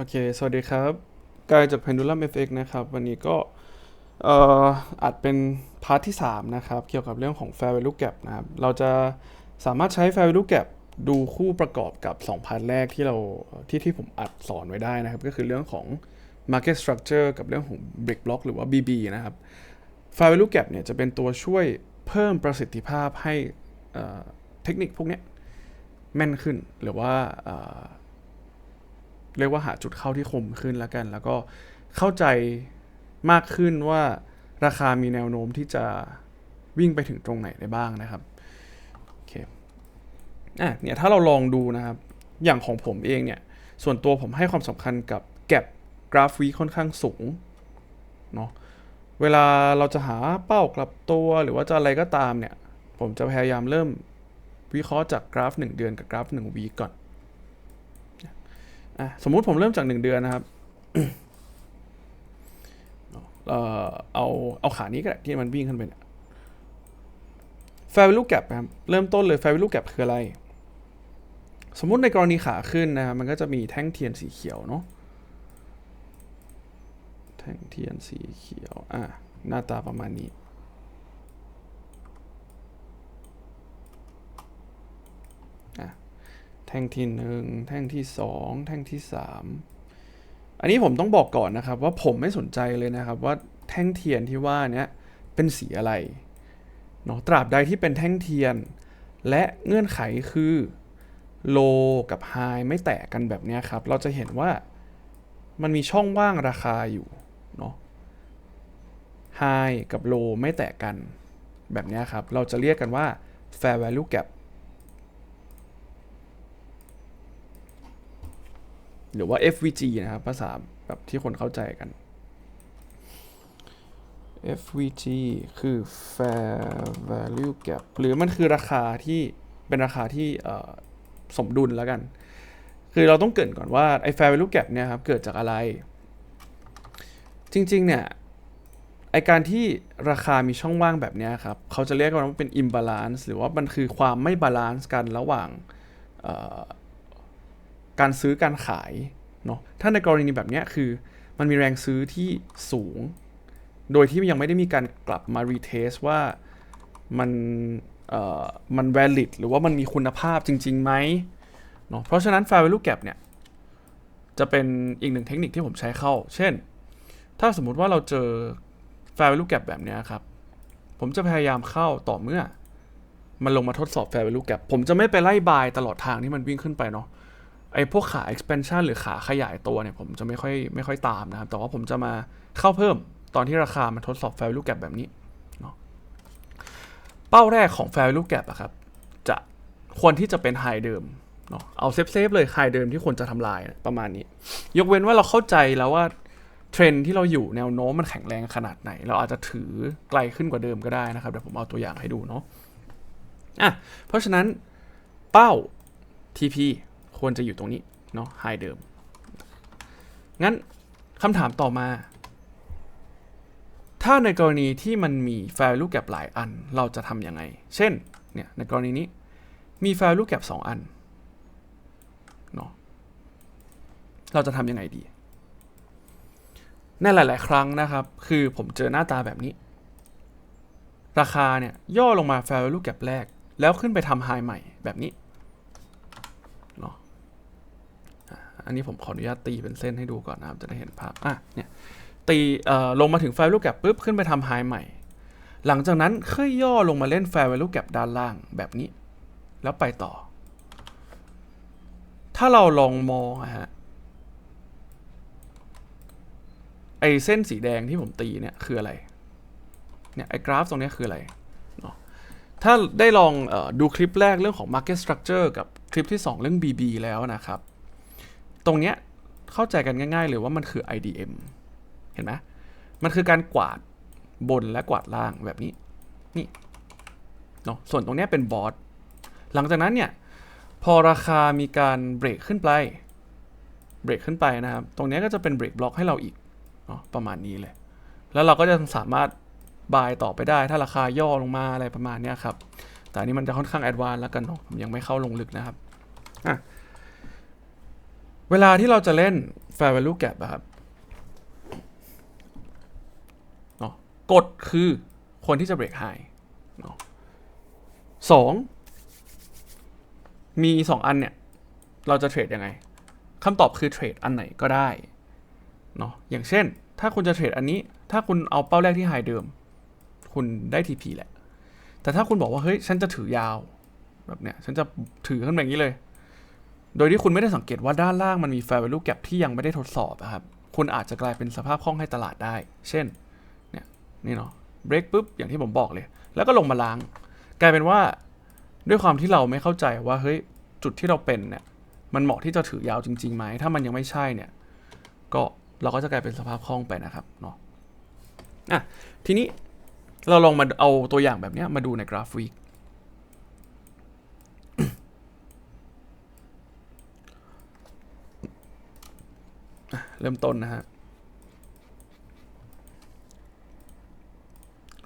โอเค สวัสดีครับกายจาก Pendulum FX นะครับ วันนี้ก็อาจเป็นพาร์ทที่ 3 นะครับ เกี่ยวกับเรื่องของ Fair Value Gap นะครับ เราจะสามารถใช้ Fair Value Gap ดูคู่ประกอบกับ 2 พาร์ทแรกที่เราที่ที่ผมอัดสอนไว้ได้นะครับ ก็คือเรื่องของ Market Structure กับเรื่องของ Brick Block หรือว่า BB นะครับ Fair Value Gap เนี่ยจะเป็นตัวช่วยเพิ่มประสิทธิภาพให้เอ่อเทคนิคพวกเนี้ยแม่นขึ้นหรือว่า เรียกว่าหาจุดเข้าที่คมขึ้นแล้วกัน แล้วก็เข้าใจมากขึ้นว่าราคามีแนวโน้มที่จะวิ่งไปถึงตรงไหนได้บ้างนะครับโอเคอะเนี่ยถ้าเราลองดูนะครับ อย่างของผมเองเนี่ย ส่วนตัวผมให้ความสำคัญกับแก็บกราฟวีค่อนข้างสูงเนาะเวลาเราจะหาเป้ากลับตัวหรือว่าจะอะไรก็ตามเนี่ย ผมจะพยายามเริ่มวิเคราะห์จากกราฟ 1 เดือนกับกราฟ1วีก่อน อะสมมุติผมเริ่มจาก1เดือนนะครับเอ่อเอาเอาขานี้ก็ได้ที่มันวิ่งขึ้นไปเนี่ย Fair Value Gap นะครับเริ่มต้นเลย Fair Value Gap คืออะไร สมมุติในกรณีขาขึ้นนะครับมันก็จะมีแท่งเทียนสีเขียวเนาะแท่งเทียนสีเขียวอะหน้าตาประมาณนี้ แท่งที่หนึ่งแท่งที่สองแท่งที่สามอันนี้ผมต้องบอกก่อนนะครับ ว่าผมไม่สนใจเลยนะครับ ว่าแท่งเทียนที่ว่านี้เป็นสีอะไรเนาะตราบใดที่เป็นแท่งเทียน และเงื่อนไขคือโลกับไฮไม่แตกกันแบบนี้ครับ เราจะเห็นว่ามันมีช่องว่างราคาอยู่เนาะไฮกับโลไม่แตกกันแบบนี้ครับ เราจะเรียกกันว่า fair value gap หรือว่า FVG นะครับ ภาษาแบบที่คนเข้าใจกัน FVG คือ Fair Value Gap หรือมันคือราคาที่เป็นราคาที่สมดุลแล้วกัน คือเราต้องเกินก่อนว่าไอ้ Fair Value Gap เนี่ยครับ เกิดจากอะไร จริง ๆ เนี่ยไอการที่ราคามีช่องว่างแบบเนี้ยครับ เขาจะเรียกกันว่าเป็น imbalance หรือว่ามันคือความไม่บาลานซ์กันระหว่าง การซื้อการขายเนาะถ้าในกรณีแบบนี้คือมันมีแรงซื้อที่สูง โดยที่ยังไม่ได้มีการกลับมารีเทสว่ามันเอ่อมัน valid หรือว่ามันมีคุณภาพจริงๆไหมเนาะเพราะฉะนั้น fair value gap เนี่ย จะเป็นอีกหนึ่งเทคนิคที่ผมใช้เข้า เช่น ถ้าสมมุติว่าเราเจอ fair value gap แบบนี้ครับ ผมจะพยายามเข้าต่อเมื่อ มันลงมาทดสอบ fair value gap ผมจะไม่ไปไล่บายตลอดทางที่มันวิ่งขึ้นไปเนาะ ไอ้พวกขา expansion หรือขาขยายตัวเนี่ยผมจะไม่ค่อยไม่ค่อยตามนะครับ แต่ว่าผมจะมาเข้าเพิ่มตอนที่ราคามันทดสอบ value gap แบบนี้เนาะเป้าแรกของ value gap อะครับ จะควรที่จะเป็น high เดิมเนาะเอาเซฟเซฟเลย high เดิมที่ควรจะทำลายประมาณนี้ ยกเว้นว่าเราเข้าใจแล้วว่าเทรนที่เราอยู่แนวโน้มมันแข็งแรงขนาดไหน เราอาจจะถือไกลขึ้นกว่าเดิมก็ได้นะครับเดี๋ยวผมเอาตัวอย่างให้ดูเนาะอะเพราะฉะนั้นเป้า TP ควรจะอยู่ตรงนี้เนาะ high เดิม งั้นคำถามต่อมา ถ้าในกรณีที่มันมี value gap หลายอันเราจะทำยังไง เช่น เนี่ย ในกรณีนี้มี value gap 2 อันเนาะเราจะทำยังไงดี ในหลาย ๆ ครั้งนะครับ คือผมเจอหน้าตาแบบนี้ ราคาเนี่ย ย่อลงมา value gap แรก แล้วขึ้นไปทำ high ใหม่แบบนี้ อันนี้ผมขออนุญาตตีเป็นเส้นให้ดูก่อนนะครับ จะได้เห็นภาพ อะ เนี่ย ตีเอ่อลงมาถึง fair value gap ปุ๊บ ขึ้นไปทำ high ใหม่ หลังจากนั้นค่อยย่อลงมาเล่น fair value gap ด้านล่างแบบนี้ แล้วไปต่อ ถ้าเราลองมองอะฮะ ไอเส้นสีแดงที่ผมตีเนี่ยคืออะไร เนี่ยไอกราฟตรงนี้คืออะไรเนาะถ้าได้ลองอดูคลิปแรกเรื่องของ market structure กับคลิปที่ 2 เรื่อง BB แล้วนะครับ ตรงเนี้ยเข้าใจกันง่าย ๆ เลยว่ามันคือ IDM เห็นไหมมันคือการกวาดบนและกวาดล่างแบบนี้ นี่เนาะส่วนตรงเนี้ยเป็นบอทหลังจากนั้นเนี่ย พอราคามีการเบรกขึ้นไปเบรกขึ้นไปนะครับ ตรงเนี้ยก็จะเป็นเบรกบล็อกให้เราอีกเนาะประมาณนี้เลย แล้วเราก็จะสามารถบายต่อไปได้ ถ้าราคาย่อลงมาอะไรประมาณเนี้ยครับ แต่อันนี้มันจะค่อนข้างแอดวานแล้วกันเนาะผมยังไม่เข้าลงลึกนะครับอะ เวลาที่เราจะเล่น fair value gap อะครับเนาะกฎคือคนที่จะ break high เนาะสองมีสองอันเนี่ย เราจะเทรดยังไงคำตอบคือเทรดอันไหนก็ได้เนาะอย่างเช่น ถ้าคุณจะเทรดอันนี้ ถ้าคุณเอาเป้าแรกที่ไฮเดิม คุณได้ TP แหละ แต่ถ้าคุณบอกว่า เฮ้ย ฉันจะถือยาว แบบเนี้ย ฉันจะถือขึ้นแบบนี้เลย โดยที่คุณไม่ได้สังเกตว่าด้านล่างมันมี fair value gap ที่ยังไม่ได้ทดสอบอะครับ คุณอาจจะกลายเป็นสภาพคล่องให้ตลาดได้ เช่น เนี่ย นี่เนาะ break ปุ๊บ อย่างที่ผมบอกเลย แล้วก็ลงมาล้าง กลายเป็นว่า ด้วยความที่เราไม่เข้าใจว่า เฮ้ย จุดที่เราเป็นเนี่ย มันเหมาะที่จะถือยาวจริงๆไหม ถ้ามันยังไม่ใช่เนี่ย ก็เราก็จะกลายเป็นสภาพคล่องไปนะครับ เนาะ อะ ทีนี้เราลองมาเอาตัวอย่างแบบนี้มาดูในกราฟวีค เริ่มต้นนะฮะ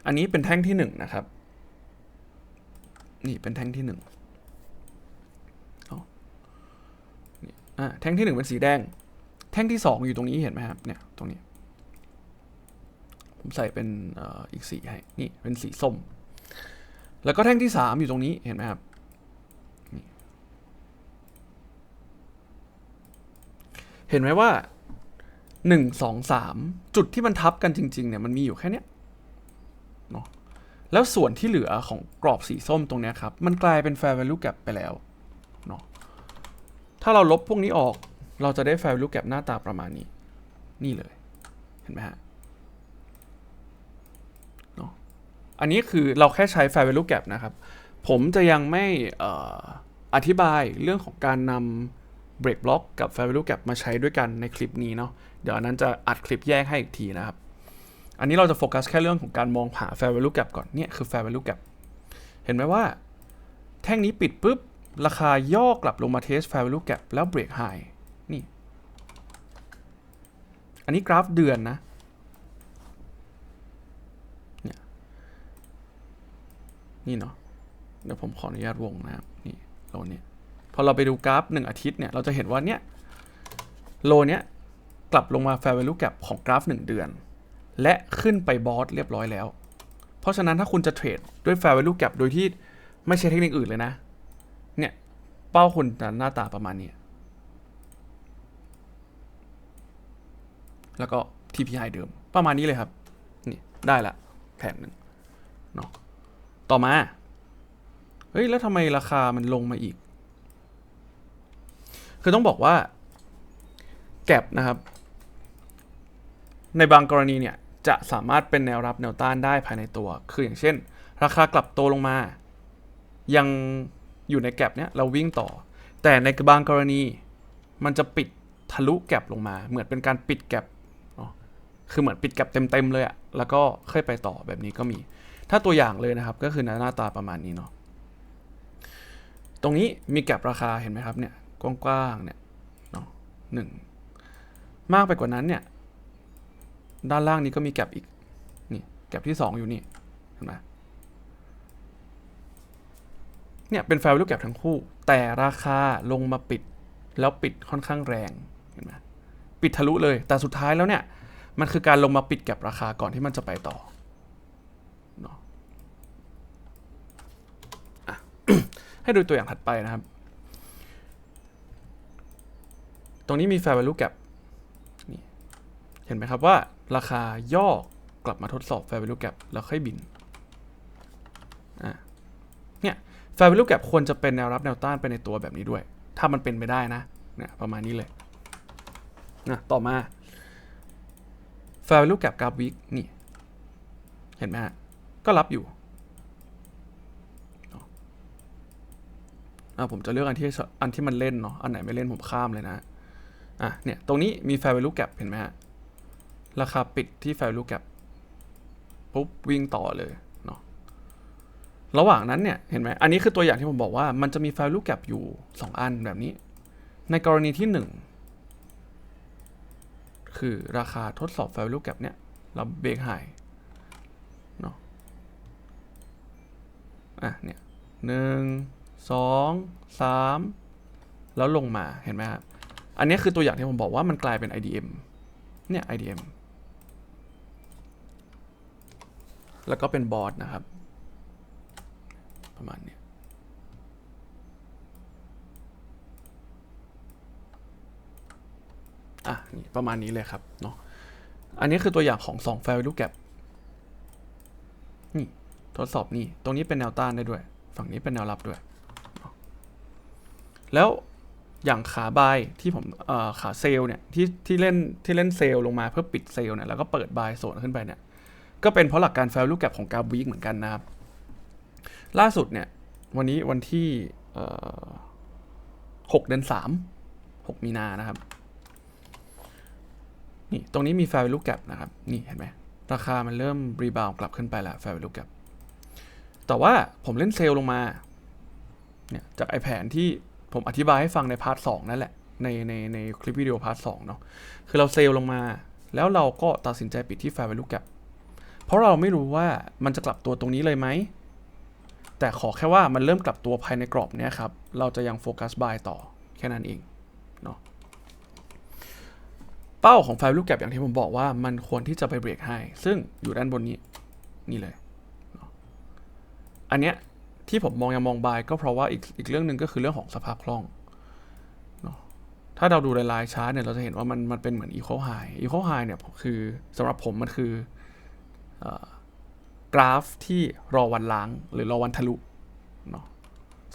อันนี้เป็นแท่งที่หนึ่งนะครับ นี่เป็นแท่งที่หนึ่งอ่าแท่งที่หนึ่งเป็นสีแดง แท่งที่สองอยู่ตรงนี้เห็นไหมครับ เนี่ย ตรงนี้ ผมใส่เป็นอ,อีกสีให้ นี่เป็นสีส้ม แล้วก็แท่งที่สามอยู่ตรงนี้เห็นไหมครับเห็นไหมว่า หนึ่งสองสามจุดที่มันทับกันจริง ๆ เนี่ยมันมีอยู่แค่เนี้ยเนาะแล้วส่วนที่เหลือของกรอบสีส้มตรงเนี้ยครับ มันกลายเป็น fair value gap ไปแล้วเนาะถ้าเราลบพวกนี้ออกเราจะได้ fair value gap หน้าตาประมาณนี้ นี่เลย เห็นไหมฮะเนาะอันนี้คือเราแค่ใช้ fair value gap นะครับ ผมจะยังไม่เอ่ออธิบายเรื่องของการนำ break block กับ fair value gap มาใช้ด้วยกันในคลิปนี้เนาะ เดี๋ยวอันนั้นจะอัดคลิปแยกให้อีกทีนะครับ อันนี้เราจะโฟกัสแค่เรื่องของการมองหา fair value gap ก่อนเนี่ยคือ fair value gap เห็นไหมว่า แท่งนี้ปิดปุ๊บ ราคาย่อกลับลงมาเทส fair value gap แล้ว break high นี่ อันนี้กราฟเดือนนะเนี่ยนี่เนาะเดี๋ยวผมขออนุญาตวงนะครับนี่โลเนี่ยพอเราไปดูกราฟหนึ่งอาทิตย์เนี่ย เราจะเห็นว่าเนี่ยโลเนี้ย กลับลงมา fair value gap ของกราฟ 1 เดือน และขึ้นไปบอสเรียบร้อยแล้ว เพราะฉะนั้นถ้าคุณจะเทรดด้วย fair value gap โดยที่ไม่ใช่เทคนิคอื่นเลยนะ เนี่ย เป้าคุณจะหน้าตาประมาณนี้ แล้วก็ TPI เดิม ประมาณนี้เลยครับ นี่ ได้ละแผนหนึ่งเนาะต่อมา เฮ้ย แล้วทำไมราคามันลงมาอีก คือต้องบอกว่า แก็บนะครับ ในบางกรณีเนี่ยจะสามารถเป็นแนวรับแนวต้านได้ภายในตัว คืออย่างเช่น ราคากลับตัวลงมา ยังอยู่ในแก็บเนี้ยเราวิ่งต่อ แต่ในบางกรณีมันจะปิดทะลุแก็บลงมา เหมือนเป็นการปิดแก็บเนาะคือเหมือนปิดแก็บเต็มๆเลยอะแล้วก็ค่อยไปต่อแบบนี้ก็มี ถ้าตัวอย่างเลยนะครับก็คือหน้าตาประมาณนี้เนาะ ตรงนี้มีแก็บราคาเห็นไหมครับเนี่ยกว้างๆเนี่ยเนาะหนึ่งมากไปกว่านั้นเนี่ย ด้านล่างนี้ก็มีแก็บอีก นี่แก็บที่สองอยู่นี่ เห็นไหมเนี่ยเป็น fair value gap ทั้งคู่ แต่ราคาลงมาปิด แล้วปิดค่อนข้างแรง เห็นไหมปิดทะลุเลย แต่สุดท้ายแล้วเนี่ย มันคือการลงมาปิดแก็บราคาก่อนที่มันจะไปต่อให้ดูตัวอย่างถัดไปนะครับ ตรงนี้มี fair value gap เห็นไหมครับว่าราคาย่อกลับมาทดสอบ fair value gap แล้วค่อยบินอะเนี่ย fair value gap ควรจะเป็นแนวรับแนวต้านไปในตัวแบบนี้ด้วย ถ้ามันเป็นไปได้นะเนี่ยประมาณนี้เลยนะต่อมา fair value gap กราฟวิกนี่ เห็นไหมฮะ ก็รับอยู่อะผมจะเลือกอันที่อันที่มันเล่นเนาะ อันไหนไม่เล่นผมข้ามเลยนะ อะเนี่ย ตรงนี้มี fair value gap เห็นไหมฮะ ราคาปิดที่ value gap ปุ๊บวิ่งต่อเลยเนาะระหว่างนั้นเนี่ย เห็นไหมอันนี้คือตัวอย่างที่ผมบอกว่ามันจะมี value gap อยู่ 2 อันแบบนี้ ในกรณีที่ 1 คือราคาทดสอบ value gap เนี่ย เราเบรกไฮเนาะอะเนี่ยหนึ่งสองสามแล้วลงมาเห็นไหมครับอันนี้คือตัวอย่างที่ผมบอกว่ามันกลายเป็น IDM เนี่ย IDM แล้วก็เป็นบอสนะครับ ประมาณนี้อะนี่ประมาณนี้เลยครับเนาะอันนี้คือตัวอย่างของ2 Fair Value Gap นี่ทดสอบนี่ตรงนี้เป็นแนวต้านได้ด้วย ฝั่งนี้เป็นแนวรับด้วย แล้วอย่างขาบายที่ผมเออขาเซลเนี่ยที่ที่เล่นที่เล่นเซลลงมาเพื่อปิดเซลเนี่ยแล้วก็เปิดบายโซนขึ้นไปเนี่ย ก็เป็นเพราะหลักการ value gap ของกราฟวีคเหมือนกันนะครับ ล่าสุดเนี่ย วันนี้วันที่เอ่อ6เดือน3 6มีนานะครับ นี่ ตรงนี้มี value gap นะครับ นี่เห็นไหมราคามันเริ่มรีบาวกลับขึ้นไปแล้ว value gap แต่ว่าผมเล่นเซลล์ลงมา เนี่ยจากไอแผนที่ผมอธิบายให้ฟังในพาร์ทสนั่นแหละ ในในในคลิปวิดีโอพาร์ทสเนาะ คือเราเซลล์ลงมา แล้วเราก็ตัดสินใจปิดที่ value gap เพราะเราไม่รู้ว่ามันจะกลับตัวตรงนี้เลยไหม แต่ขอแค่ว่ามันเริ่มกลับตัวภายในกรอบเนี้ยครับ เราจะยังโฟกัสบายต่อแค่นั้นเองเนาะเป้าของไฟลูกแก็บอย่างที่ผมบอกว่ามันควรที่จะไปเบรกให้ซึ่งอยู่ด้านบนนี้นี่เลย อันเนี้ยที่ผมมองยังมองบายก็เพราะว่าอีกอีกเรื่องหนึ่งก็คือเรื่องของสภาพคล่องเนาะถ้าเราดูลายชาร์ตเนี่ยเราจะเห็นว่ามันมันเป็นเหมือน equal high equal high เนี่ยคือสำหรับผมมันคือ กราฟที่รอวันล้างหรือรอวันทะลุเนาะ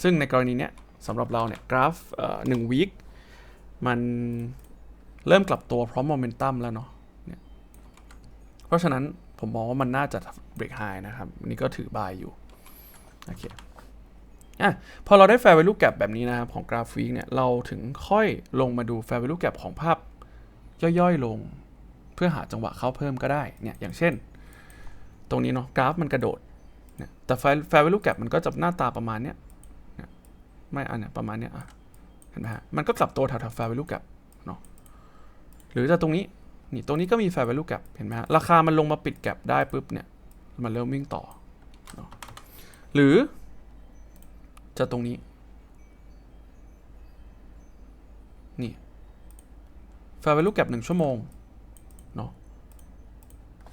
ซึ่งในกรณีเนี้ยสำหรับเราเนี่ยกราฟหนึ่งวีคมันเริ่มกลับตัวพร้อมโมเมนตัมแล้วเนาะเนเพราะฉะนั้นผมมองว่ามันน่าจะเบรกไฮนะครับนนี้ก็ถือบายอยู่ โอเคอะพอเราได้ fair value gap แบบนี้นะครับ ของกราฟวีคเนี่ย เราถึงค่อยลงมาดู fair value gap ของภาพย่อยๆลง เพื่อหาจังหวะเข้าเพิ่มก็ได้เนี่ยอย่างเช่น ตรงนี้เนาะกราฟมันกระโดดนี่แต่ไฟไฟ value gap มันก็จะหน้าตาประมาณเนี้ยนี่ยไม่อันเนี้ยประมาณเนี้ยอะเห็นไหมฮะมันก็กลับตัวแถวๆไฟ value gap เนาะหรือจะตรงนี้นี่ตรงนี้ก็มีไฟ value gap เห็นไหมฮะราคามันลงมาปิด gap ได้ปุ๊บเนี่ยมันเริ่มวิ่งต่อนะหรือจะตรงนี้ นี่ไฟ value gap หนึ่งชั่วโมงเนาะ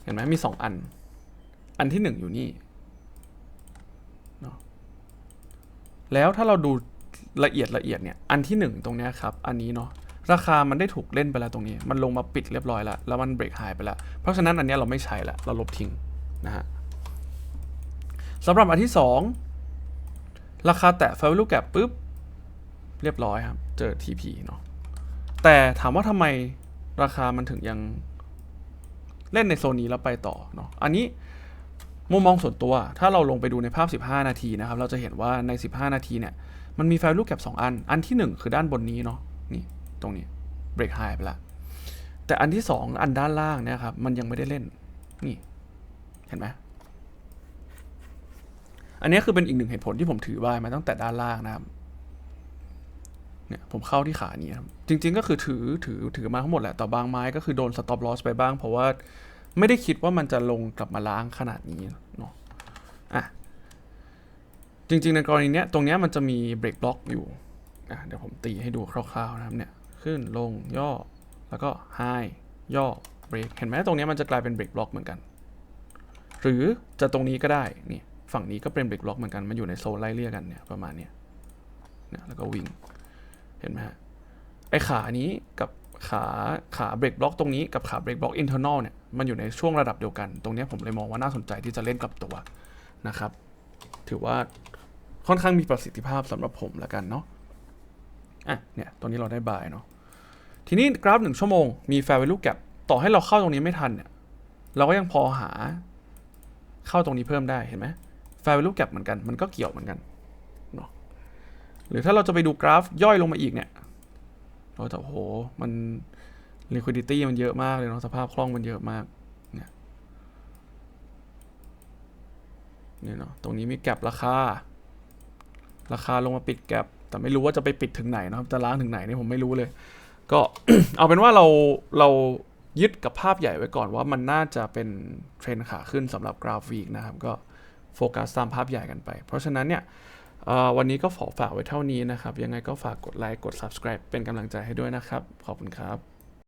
เห็นไหมมีสองอัน อันที่หนึ่งอยู่นี่เนาะแล้วถ้าเราดูละเอียดละเอียดเนี่ยอันที่หนึ่งตรงเนี้ยครับ อันนี้เนาะราคามันได้ถูกเล่นไปแล้วตรงนี้ มันลงมาปิดเรียบร้อยแล้ว แล้วมันเบรกไฮไปแล้ว เพราะฉะนั้นอันเนี้ยเราไม่ใช้ละเราลบทิ้งนะฮะสำหรับอันที่สองราคาแตะ value gap ปุ๊บ เรียบร้อยครับ เจอ TP เนาะแต่ถามว่าทำไมราคามันถึงยังเล่นในโซนนี้แล้วไปต่อเนาะอันนี้ มุมมองส่วนตัว ถ้าเราลงไปดูในภาพ 15 นาทีนะครับ เราจะเห็นว่าใน 15 นาทีเนี่ย มันมีไฟลูกแก็บ2อัน อันที่ 1 คือด้านบนนี้เนาะ นี่ ตรงนี้ เบรกไฮไปละ แต่อันที่ 2 อันด้านล่างเนี่ยครับ มันยังไม่ได้เล่น นี่ เห็นไหมอันนี้คือเป็นอีกหนึ่งเหตุผลที่ผมถือไว้มาตั้งแต่ด้านล่างนะครับ เนี่ยผมเข้าที่ขานี้ครับ จริง ๆ ก็คือถือถือถือมาทั้งหมดแหละ แต่บางไม้ก็คือโดนสต็อปลอสไปบ้าง เพราะว่า ไม่ได้คิดว่ามันจะลงกลับมาล้างขนาดนี้เนาะอะจริง ๆ ในกรณีเนี้ยตรงเนี้ยมันจะมีเบรกบล็อกอยู่อะเดี๋ยวผมตีให้ดูคร่าวๆนะครับเนี่ยขึ้นลงย่อแล้วก็ไฮย่อเบรกเห็นไหมตรงเนี้ยมันจะกลายเป็นเบรกบล็อกเหมือนกัน หรือจะตรงนี้ก็ได้นี่ฝั่งนี้ก็เป็นเบรกบล็อกเหมือนกันมันอยู่ในโซนไล่เลี่ยกันเนี่ยประมาณเนี้ยเนี่ยแล้วก็วิ่งเห็นไหมฮะไอขานี้กับขาขาเบรกบล็อกตรงนี้กับขาเบรกบล็อกอินเทอร์นอลเนี่ย มันอยู่ในช่วงระดับเดียวกัน ตรงนี้ผมเลยมองว่าน่าสนใจที่จะเล่นกับตัวนะครับ ถือว่าค่อนข้างมีประสิทธิภาพสำหรับผมแล้วกันเนาะอะเนี่ยตรงนี้เราได้บายเนาะทีนี้กราฟหนึ่งชั่วโมงมี fair value gap ต่อให้เราเข้าตรงนี้ไม่ทันเนี่ยเราก็ยังพอหาเข้าตรงนี้เพิ่มได้เห็นไหม fair value gap เหมือนกันมันก็เกี่ยวเหมือนกันเนาะหรือถ้าเราจะไปดูกราฟย่อยลงมาอีกเนี่ยเราจะโหมัน liquidity มันเยอะมากเลยเนาะสภาพคล่องมันเยอะมากเนี่ยเนี่ยเนาะตรงนี้มีแก็บราคา ราคาลงมาปิดแก็บแต่ไม่รู้ว่าจะไปปิดถึงไหนนะครับจะล้างถึงไหนนี่ผมไม่รู้เลย ก็เอาเป็นว่าเราเรายึดกับภาพใหญ่ไว้ก่อนว่ามันน่าจะเป็นเทรนขาขึ้นสำหรับกราฟวีกนะครับ ก็โฟกัสตามภาพใหญ่กันไป เพราะฉะนั้นเนี่ยวันนี้ก็ขอฝากไว้เท่านี้นะครับ ยังไงก็ฝากกดไลค์กด subscribe เป็นกำลังใจให้ด้วยนะครับ ขอบคุณครับ